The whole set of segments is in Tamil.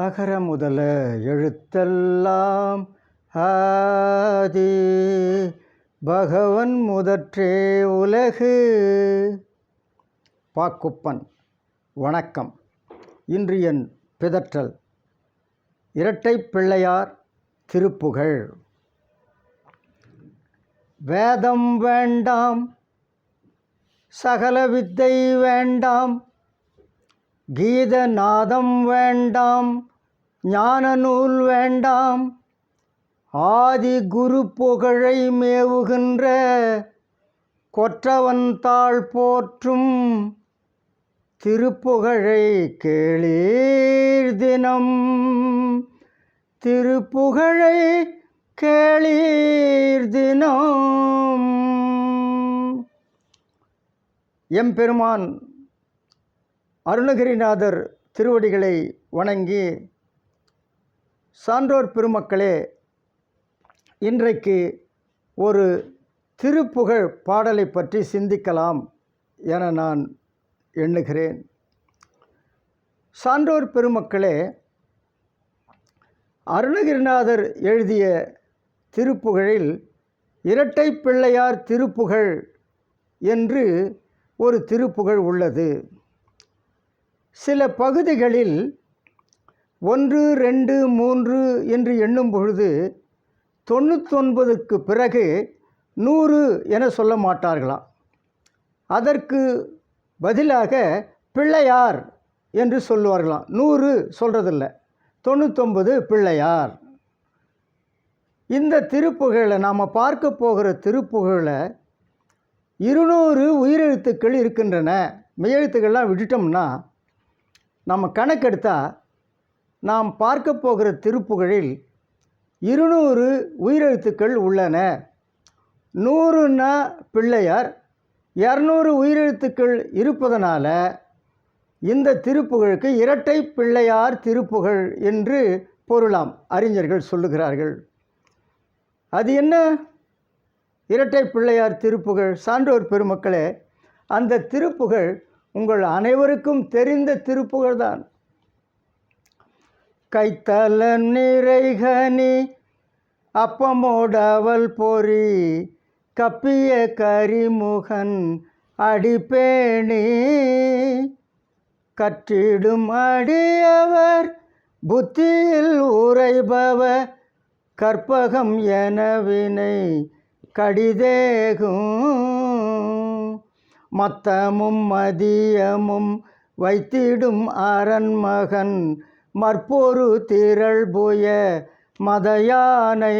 அகர முதல எழுத்தெல்லாம் ஆதி. பகவன் முதற்றே உலகு. பாக்குப்பன் வணக்கம். இன்று என் பிதற்றல். இரட்டை பிள்ளையார் திருப்புகழ். வேதம் வேண்டாம் சகல வித்தை வேண்டாம் கீத நாதம் வேண்டாம் ஞான நூல் வேண்டாம் ஆதி குரு புகழை மேவுகின்ற கொற்றவன் தாழ் போற்றும் திருப்புகழை கேளீர் தினம். திருப்புகழை கேளீர் தினம். எம்பெருமான் அருணகிரிநாதர் திருவடிகளை வணங்கி சான்றோர் பெருமக்களே இன்றைக்கு ஒரு திருப்புகழ் பாடலை பற்றி சிந்திக்கலாம் என நான் எண்ணுகிறேன். சான்றோர் பெருமக்களே அருணகிரிநாதர் எழுதிய திருப்புகழில் இரட்டை பிள்ளையார் திருப்புகழ் என்று ஒரு திருப்புகழ் உள்ளது. சில பகுதிகளில் ஒன்று ரெண்டு மூன்று என்று எண்ணும் பொழுது தொண்ணூத்தொன்பதுக்கு பிறகு நூறு என சொல்ல மாட்டார்களாம். அதற்கு பதிலாக பிள்ளையார் என்று சொல்லுவார்களாம். நூறு சொல்கிறதில்ல தொண்ணூத்தொம்பது பிள்ளையார். இந்த திருப்புகழை நாம் பார்க்க போகிற திருப்புகழில் இருநூறு உயிரெழுத்துக்கள் இருக்கின்றன. மெய்யெழுத்துக்கள்லாம் விட்டுட்டோம்னா நம்ம கணக்கெடுத்தால் நாம் பார்க்க போகிற திருப்புகழில் இருநூறு உயிரெழுத்துக்கள் உள்ளன. நூறுன்னா பிள்ளையார் இரநூறு உயிரெழுத்துக்கள் இருப்பதனால் இந்த திருப்புகழுக்கு இரட்டை பிள்ளையார் திருப்புகழ் என்று பொருளாம் அறிஞர்கள் சொல்லுகிறார்கள். அது என்ன? இரட்டை பிள்ளையார் திருப்புகழ். சான்றோர் பெருமக்களே அந்த திருப்புகழ் உங்கள் அனைவருக்கும் தெரிந்த திருப்புகழ்தான். கைத்தல நிறைகனி அப்பமோடவல் பொறி கப்பிய கரிமுகன் அடிப்பேணி கற்றிடும் அடியவர் புத்தியில் உரைபவ கற்பகம் எனவினை கடிதேகும். மத்தமும் மதியமும் வைத்திடும் அரண்மகன் மற்பொரு திரள் புய மதயானை.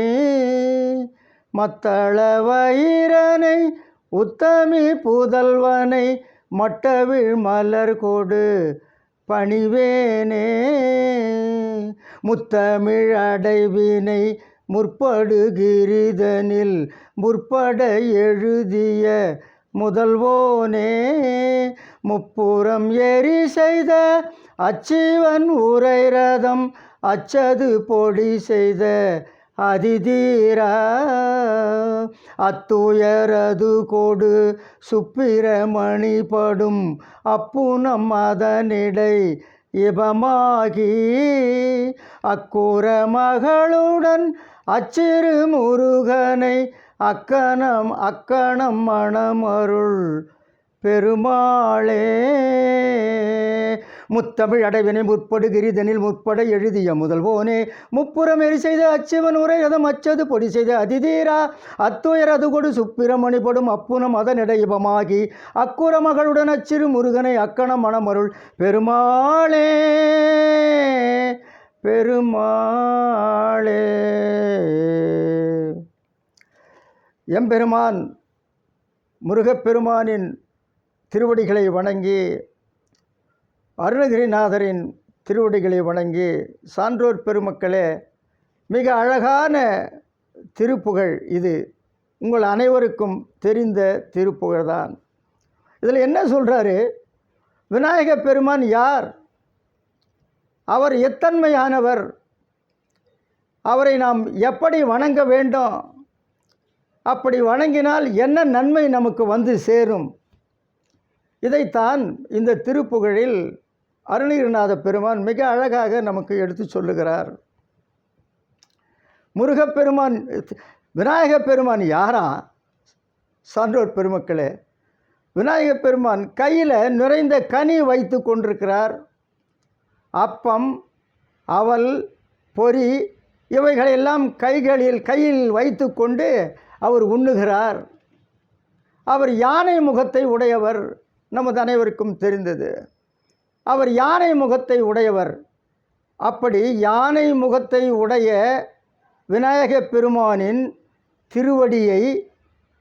மத்தள வயிறனை உத்தமி புதல்வனை மட்டவிழ் மலர் கொடு பணிவேனே. முத்தமிழ் அடைவினை முற்படுகிரிதனில் முற்பட எழுதிய முதல்வோனே முப்புறம் எரி செய்த அச்சிவன் உரை ரதம் அச்சது பொடி செய்த அதிதீரா. அத்துயரது கொடு சுப்பிரமணி படும் அப்புனம் அதனிடை இபமாகி. அக்குற மகளுடன் அச்சிறு முருகனை அக்கணம் அக்கணம் மணமருள் பெருமாளே. முத்தமிழ் அடைவினை முற்படு கிரிதனில் முற்பட எழுதிய முதல்வோனே முப்புறம் எரி செய்த அச்சிவன் உரை ரதம் அச்சது பொடி செய்த அதிதீரா. அத்துயர் அது கொடு சுப்பிரமணி படும் அப்புனம் அதனிடையபமாகி அக்குற மகளுடன் அச்சிறு முருகனை அக்கணம் மணமருள் பெருமாளே. பெருமாளே. எம்பெருமான் முருகப்பெருமானின் திருவடிகளை வணங்கி அருணகிரிநாதரின் திருவடிகளை வணங்கி சான்றோர் பெருமக்களே மிக அழகான திருப்புகழ் இது. உங்கள் அனைவருக்கும் தெரிந்த திருப்புகழ் தான். இதில் என்ன சொல்கிறாரு விநாயக பெருமான் யார்? அவர் எத்தன்மையானவர்? அவரை நாம் எப்படி வணங்க வேண்டும்? அப்படி வணங்கினால் என்ன நன்மை நமக்கு வந்து சேரும்? இதைத்தான் இந்த திருப்புகழில் அருணகிரிநாத பெருமான் மிக அழகாக நமக்கு எடுத்து சொல்லுகிறார். முருகப்பெருமான் விநாயகப் பெருமான் யாரா? சான்றோர் பெருமக்களே விநாயகப் பெருமான் கையில் நிறைந்த கனி வைத்து கொண்டிருக்கிறார். அப்பம் அவல் பொறி இவைகளெல்லாம் கைகளில் கையில் வைத்து கொண்டு அவர் உண்ணுகிறார். அவர் யானை முகத்தை உடையவர் நமது அனைவருக்கும் தெரிந்தது. அவர் யானை முகத்தை உடையவர். அப்படி யானை முகத்தை உடைய விநாயக பெருமானின் திருவடியை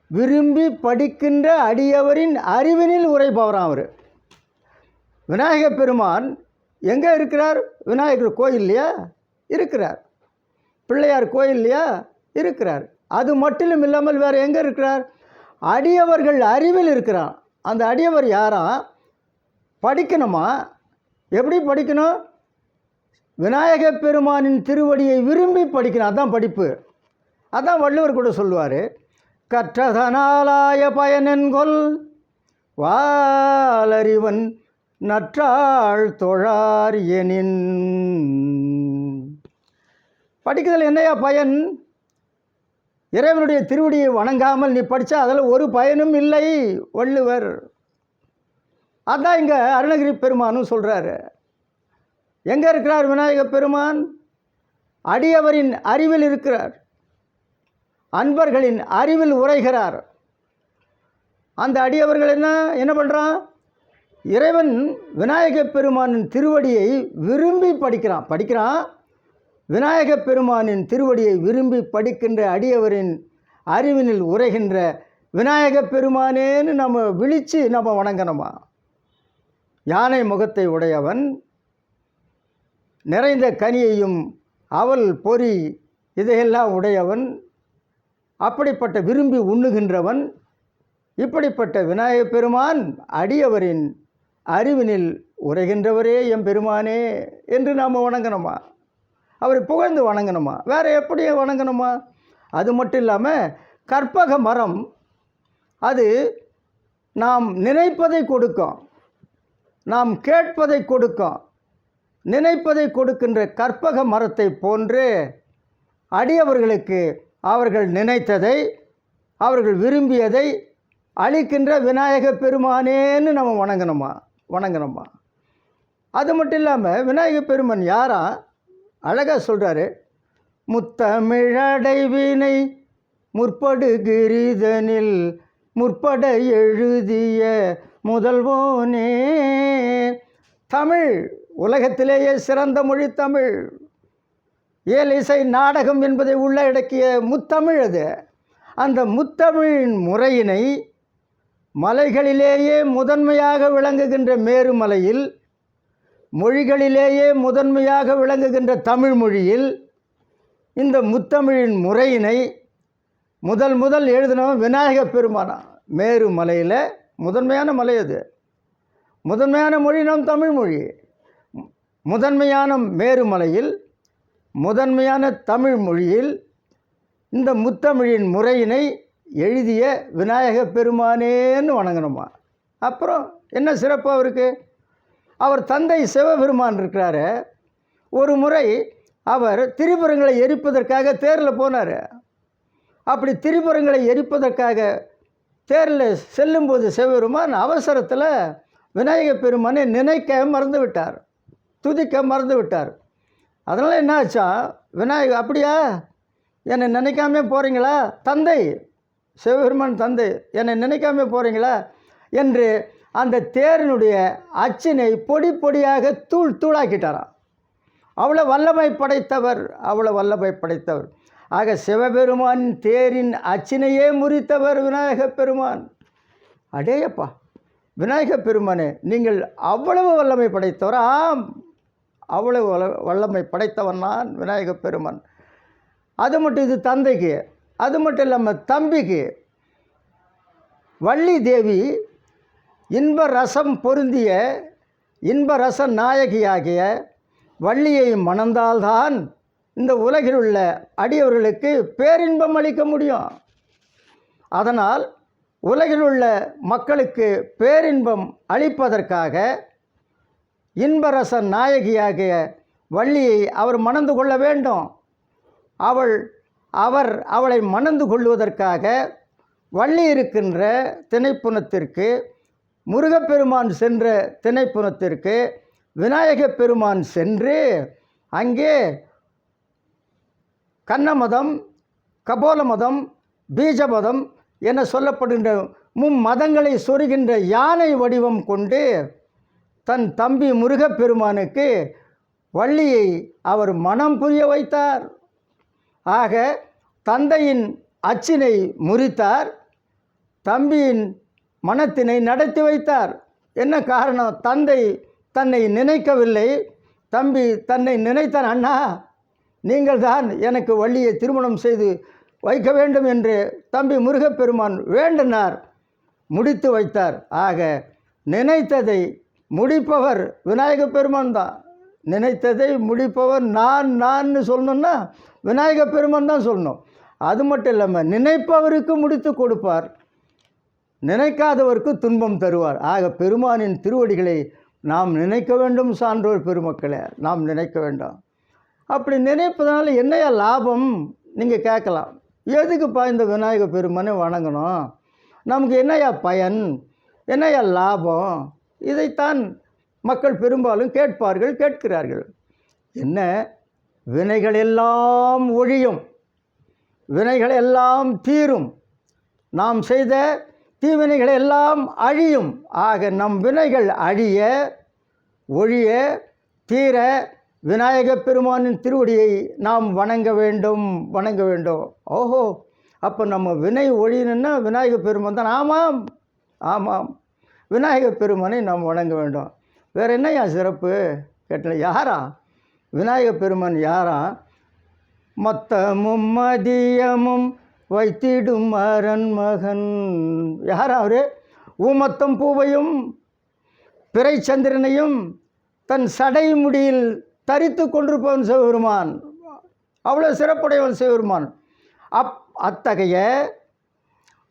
விரும்பி படிக்கின்ற அடியவரின் அறிவினில் உரைப்பவராம் அவர். விநாயக பெருமான் எங்கே இருக்கிறார்? விநாயகர் கோயில் இல்லையா இருக்கிறார். பிள்ளையார் கோயில் இல்லையா இருக்கிறார். அது மட்டிலும் இல்லாமல் வேறு எங்கே இருக்கிறார்? அடியவர்கள் அறிவில் இருக்கிறான் அந்த அடியவர் யாரா? படிக்கணுமா? எப்படி படிக்கணும்? விநாயகப் பெருமானின் திருவடியை விரும்பி படிக்கணும். அதான் படிப்பு. அதான் வள்ளுவர் கூட சொல்லுவார். கற்றதனாலாய பயனென்கொல் வாலறிவன் நற்றாள் தொழார் எனின். படிக்கிறதுல என்னையா பயன்? இறைவனுடைய திருவடியை வணங்காமல் நீ படித்தா அதில் ஒரு பயனும் இல்லை வள்ளுவர். அதான் இங்கே அருணகிரி பெருமானும் சொல்கிறாரு எங்கே இருக்கிறார் விநாயக பெருமான்? அடியவரின் அறிவில் இருக்கிறார். அன்பர்களின் அறிவில் உரைகிறார். அந்த அடியவர்கள் என்ன என்ன பண்ணுறான் இறைவன் விநாயகப் பெருமானின் திருவடியை விரும்பி படிக்கிறான். படிக்கிறான் விநாயகப் பெருமானின் திருவடியை விரும்பி படிக்கின்ற அடியவரின் அறிவினில் உரைகின்ற விநாயகப் பெருமானேன்னு நம்ம விழித்து நம்ம வணங்கணுமா? யானை முகத்தை உடையவன் நிறைந்த கனியையும் அவல் பொறி இதையெல்லாம் உடையவன் அப்படிப்பட்ட விரும்பி உண்ணுகின்றவன் இப்படிப்பட்ட விநாயகப் பெருமான் அடியவரின் அறிவினில் உரைகின்றவரே எம் பெருமானே என்று நாம் வணங்கணுமா? அவரை புகழ்ந்து வணங்கணுமா? வேறு எப்படி வணங்கணுமா? அது மட்டும் இல்லாமல் கற்பக மரம் அது நாம் நினைப்பதை கொடுக்கும். நாம் கேட்பதை கொடுக்கும். நினைப்பதை கொடுக்கின்ற கற்பக மரத்தை போன்று அடியவர்களுக்கு அவர்கள் நினைத்ததை அவர்கள் விரும்பியதை அளிக்கின்ற விநாயக பெருமானேன்னு நம்ம வணங்கணுமா? வணங்கணுமா? அது மட்டும் இல்லாமல் விநாயக பெருமான் யாரா? அழகாக சொல்கிறாரு முத்தமிழடைவினை முற்படுகிரிதனில் முற்பட எழுதிய முதல்வோனே. தமிழ் உலகத்திலேயே சிறந்த மொழி தமிழ். இயல் இசை நாடகம் என்பதை உள்ளடக்கிய முத்தமிழ் அது. அந்த முத்தமிழின் முறையினை மலைகளிலேயே முதன்மையாக விளங்குகின்ற மேருமலையில் மொழிகளிலேயே முதன்மையாக விளங்குகின்ற தமிழ் மொழியில் இந்த முத்தமிழின் முறையினை முதல் முதல் எழுதினவன் விநாயக பெருமானா. மேருமலையில் முதன்மையான மலை அது. முதன்மையான மொழி நம் தமிழ் மொழி. முதன்மையான மேருமலையில் முதன்மையான தமிழ் மொழியில் இந்த முத்தமிழின் முறையினை எழுதிய விநாயக பெருமானேன்னு வணங்கணுமா. அப்புறம் என்ன சிறப்பு அவருக்கு? அவர் தந்தை சிவபெருமான் இருக்கிறாரு. ஒரு முறை அவர் திரிபுரங்களை எரிப்பதற்காக தேரில் போனார். அப்படி திரிபுரங்களை எரிப்பதற்காக தேரில் செல்லும்போது சிவபெருமான் அவசரத்தில் விநாயக பெருமானை நினைக்க மறந்து விட்டார். துதிக்க மறந்து விட்டார். அதனால் என்ன ஆச்சா விநாயகர் அப்படியா? என்னை நினைக்காம போகிறீங்களா தந்தை சிவபெருமான் தந்தை என்னை நினைக்காம போகிறீங்களா என்று அந்த தேரினுடைய அச்சினை பொடி பொடியாக தூள் தூளாக்கிட்டாராம். அவ்வளோ வல்லமை படைத்தவர் அவ்வளோ வல்லமை படைத்தவர். ஆக சிவபெருமான் தேரின் அச்சினையே முறித்தவர் விநாயகப் பெருமான். அடேயப்பா விநாயகப் பெருமானே நீங்கள் அவ்வளவு வல்லமை படைத்தவர் ஆம் அவ்வளவு வல்ல வல்லமை படைத்தவன் நான் விநாயகப் பெருமான். அது மட்டும் இது தந்தைக்கு அது மட்டும் இல்லாமல் தம்பிக்கு. வள்ளி தேவி இன்ப ரசம் பொருந்திய இன்ப ரச நாயகியாகிய வள்ளியை மணந்தால்தான் இந்த உலகில் உள்ள அடியவர்களுக்கு பேரின்பம் அளிக்க முடியும். அதனால் உலகில் உள்ள மக்களுக்கு பேரின்பம் அளிப்பதற்காக இன்பரச நாயகியாகிய வள்ளியை அவர் மணந்து கொள்ள வேண்டும். அவள் அவர் அவளை மணந்து கொள்வதற்காக வள்ளி இருக்கின்ற திணைப்புணத்திற்கு முருகப்பெருமான் சென்ற திணைப்புணத்திற்கு விநாயகப் பெருமான் சென்று அங்கே கன்னமதம் கபோல மதம் பீஜமதம் என சொல்லப்படுகின்ற மும்மதங்களை சொருகின்ற யானை வடிவம் கொண்டு தன் தம்பி முருகப்பெருமானுக்கு வள்ளியை அவர் மனம் புரிய வைத்தார். ஆக தந்தையின் அச்சினை முறித்தார். தம்பியின் மனத்தினை நடத்தி வைத்தார். என்ன காரணம்? தந்தை தன்னை நினைக்கவில்லை. தம்பி தன்னை நினைத்தான் அண்ணா நீங்கள் தான் எனக்கு வள்ளியை திருமணம் செய்து வைக்க வேண்டும் என்று தம்பி முருகப்பெருமான் வேண்டினார். முடித்து வைத்தார். ஆக நினைத்ததை முடிப்பவர் விநாயக பெருமான் தான். நினைத்ததை முடிப்பவர் நான் நான்னு சொல்லணும்னா விநாயகப் பெருமான் தான் சொல்லணும். அது மட்டும் இல்லாமல் நினைப்பவருக்கு முடித்து கொடுப்பார். நினைக்காதவருக்கு துன்பம் தருவார். ஆக பெருமானின் திருவடிகளை நாம் நினைக்க வேண்டும் சான்றோர் பெருமக்களை. நாம் நினைக்க வேண்டும். அப்படி நினைப்பதனால என்னையா லாபம்? நீங்கள் கேட்கலாம். எதுக்குப்பா இந்த விநாயக பெருமானை வணங்கணும்? நமக்கு என்னையா பயன்? என்னையா லாபம்? இதைத்தான் மக்கள் பெரும்பாலும் கேட்பார்கள் கேட்கிறார்கள். என்ன? வினைகள் எல்லாம் ஒழியும். வினைகள் எல்லாம் தீரும். நாம் செய்த தீவினைகள் எல்லாம் அழியும். ஆக நம் வினைகள் அழிய ஒழிய தீர விநாயகப் பெருமானின் திருவடியை நாம் வணங்க வேண்டும் வணங்க வேண்டும். ஓஹோ அப்போ நம்ம வினை ஒழியணுன்னா விநாயகப் பெருமான் தான். ஆமாம் ஆமாம். விநாயகப் பெருமானை நாம் வணங்க வேண்டும். வேறு என்னையா சிறப்பு? கேட்டல யாரா? விநாயகப் பெருமான் யாரா? மொத்தமும் மதியமும் வைத்திடும் அரண் மகன். யார் அவரு? ஊமத்தம் பூவையும் பிறை சந்திரனையும் தன் சடை முடியில் தரித்து கொண்டிருப்பவன் சிவபெருமான். அவ்வளோ சிறப்புடையவன் சிவபெருமான். அப் அத்தகைய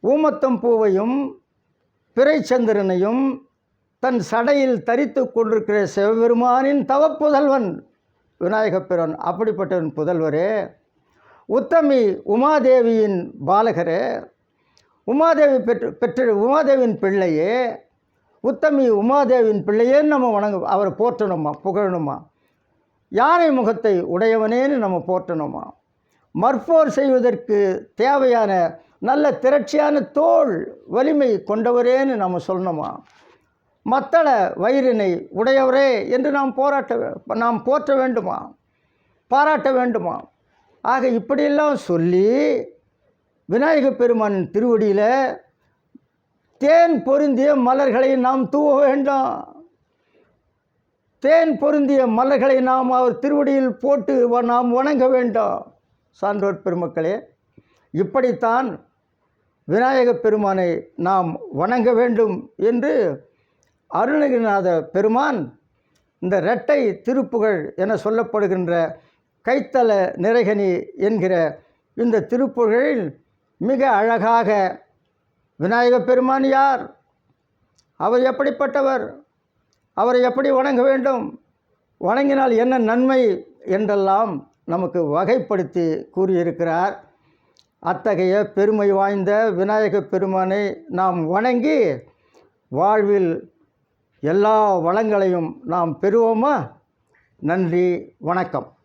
ஊமத்தம் பூவையும் பிறை சந்திரனையும் தன் சடையில் தரித்து கொண்டிருக்கிற சிவபெருமானின் தவப்புதல்வன் விநாயகப் பிறன் அப்படிப்பட்டவன் புதல்வரே. உத்தமி உமாதேவியின் பாலகரே உமாதேவி பெற்று பெற்று உமாதேவியின் பிள்ளையே உத்தமி உமாதேவியின் பிள்ளையேன்னு நம்ம வணங்க அவரை போற்றணுமா புகழணுமா? யானை முகத்தை உடையவனேன்னு நம்ம போற்றணுமா? மற்போர் செய்வதற்கு தேவையான நல்ல திரட்சியான தோல் வலிமை கொண்டவரேன்னு நம்ம சொல்லணுமா? மத்தள வயிறினை உடையவரே என்று நாம் போராட்ட நாம் போற்ற வேண்டுமா? பாராட்ட வேண்டுமா? ஆக இப்படியெல்லாம் சொல்லி விநாயகப் பெருமான் திருவடியில் தேன் பொருந்திய மலர்களை நாம் தூவ வேண்டும். தேன் பொருந்திய மலர்களை நாம் அவர் திருவடியில் போட்டு வ- நாம் வணங்க வேண்டும். சான்றோர் பெருமக்களே இப்படித்தான் விநாயகப் பெருமானை நாம் வணங்க வேண்டும் என்று அருணகிரிநாத பெருமான் இந்த இரட்டை திருப்புகழ் என சொல்லப்படுகின்ற கைத்தல நிறைகனி என்கிற இந்த திருப்புகழில் மிக அழகாக விநாயகப் பெருமான் யார்? அவர் எப்படிப்பட்டவர்? அவரை எப்படி வணங்க வேண்டும்? வணங்கினால் என்ன நன்மை என்றெல்லாம் நமக்கு வகைப்படுத்தி கூறியிருக்கிறார். அத்தகைய பெருமை வாய்ந்த விநாயகப் பெருமானை நாம் வணங்கி வாழ்வில் எல்லா வளங்களையும் நாம் பெறுவோமா? நன்றி வணக்கம்.